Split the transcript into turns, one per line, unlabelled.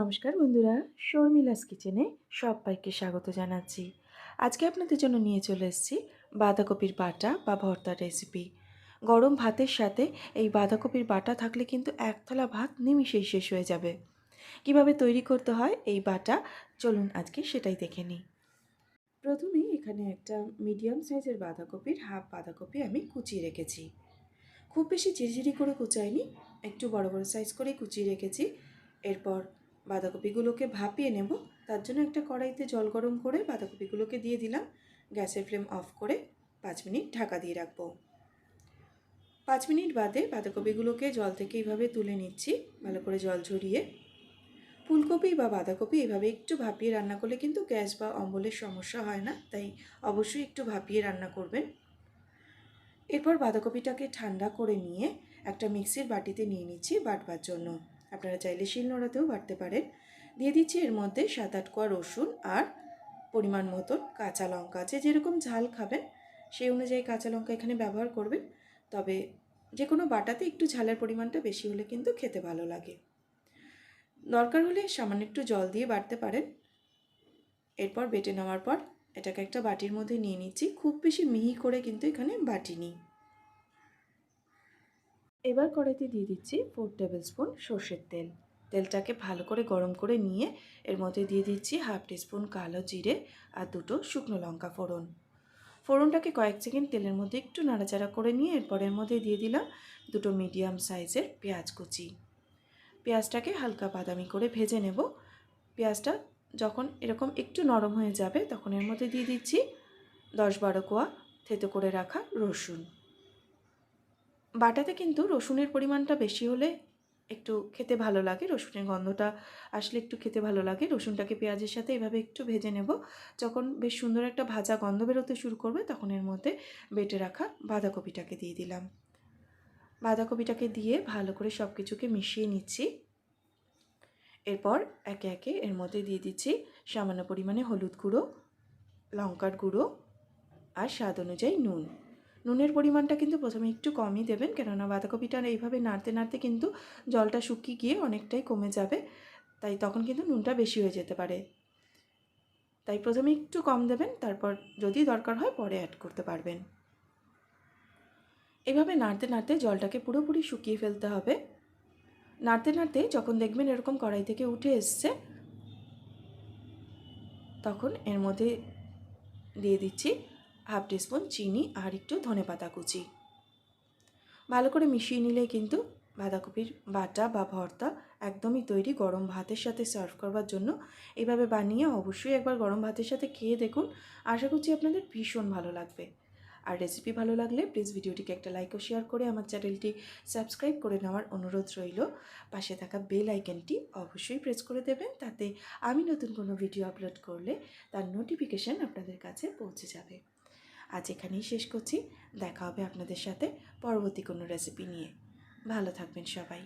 নমস্কার বন্ধুরা, শর্মিলাস কিচেনে সবাইকে স্বাগত জানাচ্ছি। আজকে আপনাদের জন্য নিয়ে চলে এসেছি বাঁধাকপির বাটা বা ভর্তার রেসিপি গরম ভাতের সাথে এই বাঁধাকপির বাটা থাকলে কিন্তু এক থালা ভাত নিমিশেই শেষ হয়ে যাবে। কীভাবে তৈরি করতে হয় এই বাটা? চলুন আজকে সেটাই দেখে নিই। প্রথমেই এখানে একটা মিডিয়াম সাইজের বাঁধাকপির হাফ বাঁধাকপি আমি কুচিয়ে রেখেছি। খুব বেশি ঝিরিঝিরি করে কুচাইনি, একটু বড় বড় সাইজ করেই কুচিয়ে রেখেছি। এরপর বাঁধাকপিগুলোকে ভাপিয়ে নেব। তার জন্য একটা কড়াইতে জল গরম করে বাঁধাকপিগুলোকে দিয়ে দিলাম। গ্যাসের ফ্লেম অফ করে পাঁচ মিনিট ঢাকা দিয়ে রাখব। পাঁচ মিনিট বাদে বাঁধাকপিগুলোকে জল থেকে এইভাবে তুলে নিচ্ছি, ভালো করে জল ঝরিয়ে। ফুলকপি বা বাঁধাকপি এভাবে একটু ভাপিয়ে রান্না করলে কিন্তু গ্যাস বা অম্বলের সমস্যা হয় না, তাই অবশ্যই একটু ভাপিয়ে রান্না করবেন। এরপর বাঁধাকপিটাকে ঠান্ডা করে নিয়ে একটা মিক্সির বাটিতে নিয়ে নিচ্ছি বাটবার জন্য। আপনারা চাইলে শিলনোড়াতেও বাটতে পারেন। দিয়ে দিচ্ছি এর মধ্যে সাত আট কোয়া রসুন আর পরিমাণ মতন কাঁচা লঙ্কা যে যেরকম ঝাল খাবেন, সেই অনুযায়ী কাঁচা লঙ্কা এখানে ব্যবহার করবেন। তবে যে কোনো বাটাতে একটু ঝালের পরিমাণটা বেশি হলে কিন্তু খেতে ভালো লাগে। দরকার হলে সামান্য একটু জল দিয়ে বাটতে পারেন। এরপর বেটে নেওয়ার পর এটাকে একটা বাটির মধ্যে নিয়ে নিচ্ছি। খুব বেশি মিহি করে কিন্তু এখানে বাটিনি। এবার কড়াইতে দিয়ে দিচ্ছি ফোর টেবিল স্পুন সর্ষের তেল। তেলটাকে ভালো করে গরম করে নিয়ে এর মধ্যে দিয়ে দিচ্ছি হাফ টিস্পুন কালো জিরে আর দুটো শুকনো লঙ্কা ফোড়ন। ফোড়নটাকে কয়েক সেকেন্ড তেলের মধ্যে একটু নাড়াচাড়া করে নিয়ে এরপর এর মধ্যে দিয়ে দিলাম দুটো মিডিয়াম সাইজের পেঁয়াজ কুচি। পেঁয়াজটাকে হালকা বাদামি করে ভেজে নেব। পেঁয়াজটা যখন এরকম একটু নরম হয়ে যাবে তখন এর মধ্যে দিয়ে দিচ্ছি দশ বারো কোয়া থেতো করে রাখা রসুন। বাটাতে কিন্তু রসুনের পরিমাণটা বেশি হলে একটু খেতে ভালো লাগে, রসুনের গন্ধটা আসলে একটু খেতে ভালো লাগে। রসুনটাকে পেঁয়াজের সাথে এভাবে একটু ভেজে নেব। যখন বেশ সুন্দর একটা ভাজা গন্ধ বেরোতে শুরু করবে, তখন এর মধ্যে বেটে রাখা বাঁধাকপিটাকে দিয়ে দিলাম। বাঁধাকপিটাকে দিয়ে ভালো করে সব কিছুকে মিশিয়ে নিচ্ছি। এরপর একে একে এর মধ্যে দিয়ে দিচ্ছি সামান্য পরিমাণে হলুদ গুঁড়ো, লঙ্কার গুঁড়ো আর স্বাদ অনুযায়ী নুন। নুনের পরিমাণটা কিন্তু প্রথমে একটু কমই দেবেন, কেননা বাঁধাকপিটা এইভাবে নাড়তে নাড়তে কিন্তু জলটা শুকিয়ে গিয়ে অনেকটাই কমে যাবে, তাই তখন কিন্তু নুনটা বেশি হয়ে যেতে পারে। তাই প্রথমে একটু কম দেবেন, তারপর যদি দরকার হয় পরে অ্যাড করতে পারবেন। এভাবে নাড়তে নাড়তে জলটাকে পুরোপুরি শুকিয়ে ফেলতে হবে। নাড়তে নাড়তে যখন দেখবেন এরকম কড়াই থেকে উঠে এসছে, তখন এর মধ্যে দিয়ে দিচ্ছি হাফ টিস্পুন চিনি আর একটু ধনে পাতা কুচি। ভালো করে মিশিয়ে নিলে কিন্তু বাঁধাকপির বাটা বা ভর্তা একদমই তৈরি গরম ভাতের সাথে সার্ভ করবার জন্য। এভাবে বানিয়ে অবশ্যই একবার গরম ভাতের সাথে খেয়ে দেখুন। আশা করছি আপনাদের ভীষণ ভালো লাগবে। আর রেসিপি ভালো লাগলে প্লিজ ভিডিওটিকে একটা লাইক ও শেয়ার করে আমার চ্যানেলটি সাবস্ক্রাইব করে নেওয়ার অনুরোধ রইল। পাশে থাকা বেল আইকনটি অবশ্যই প্রেস করে দেবেন তাতে আমি নতুন কোনো ভিডিও আপলোড করলে তার নোটিফিকেশান আপনাদের কাছে পৌঁছে যাবে। আজ এখানেই শেষ করছি। দেখা হবে আপনাদের সাথে পরবর্তী কোনো রেসিপি নিয়ে। ভালো থাকবেন সবাই।